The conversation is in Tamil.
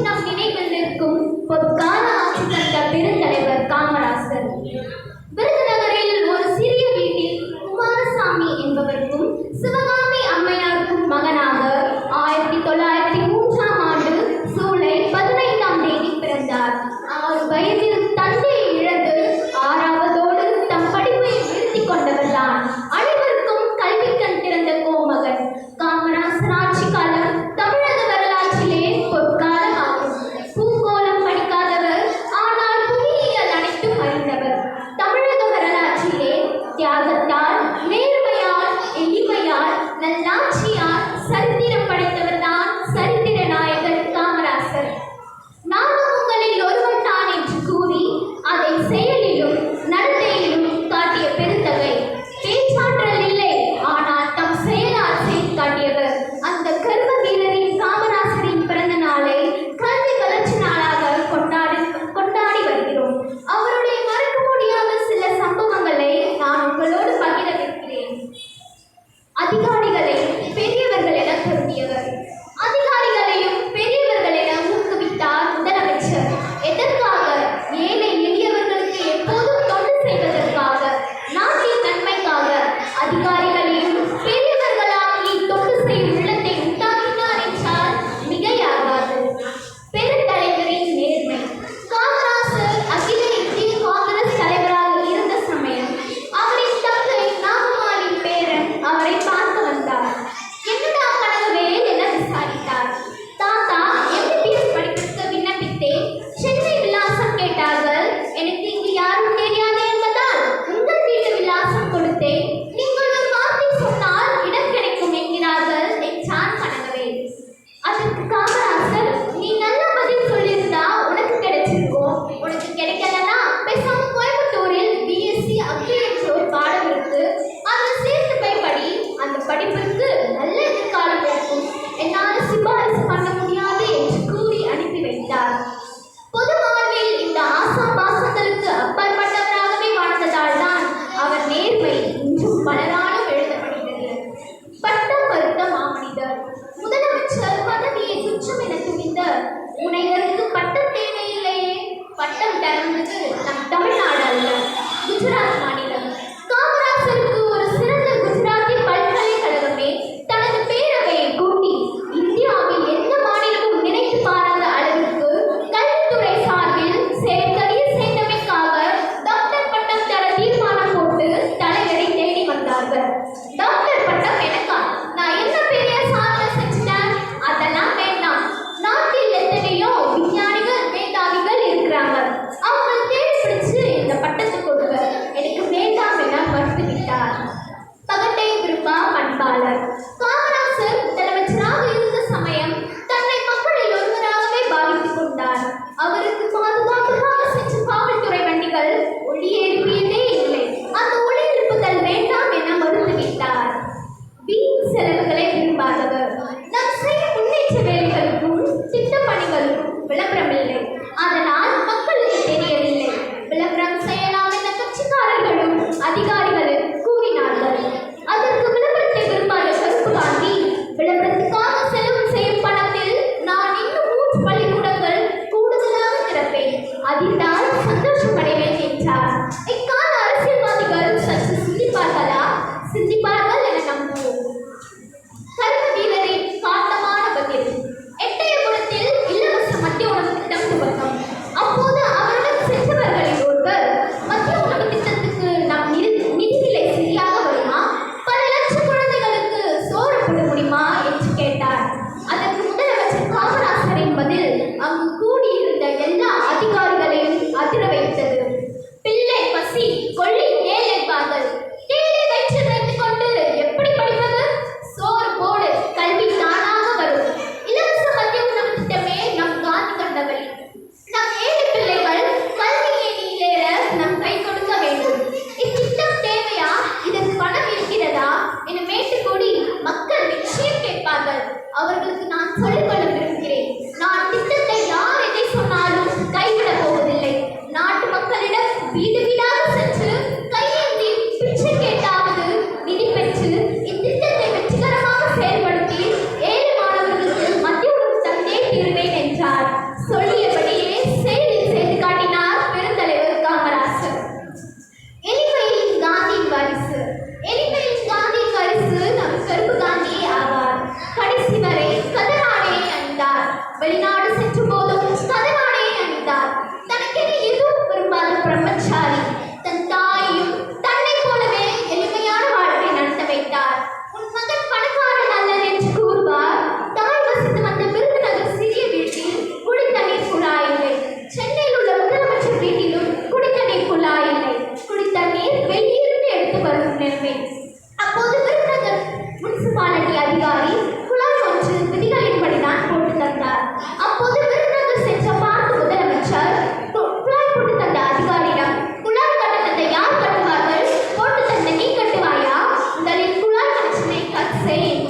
நம் நினைவில் நிற்கும் பொற்கால ஆட்சி தந்த பெருந்தலைவர் காமராசர். விருதுநகர் உனைகள் வீச்சு வேலைகளுக்கும் திட்டப்பணிகளுக்கும் விளம்பரம் இல்லை sim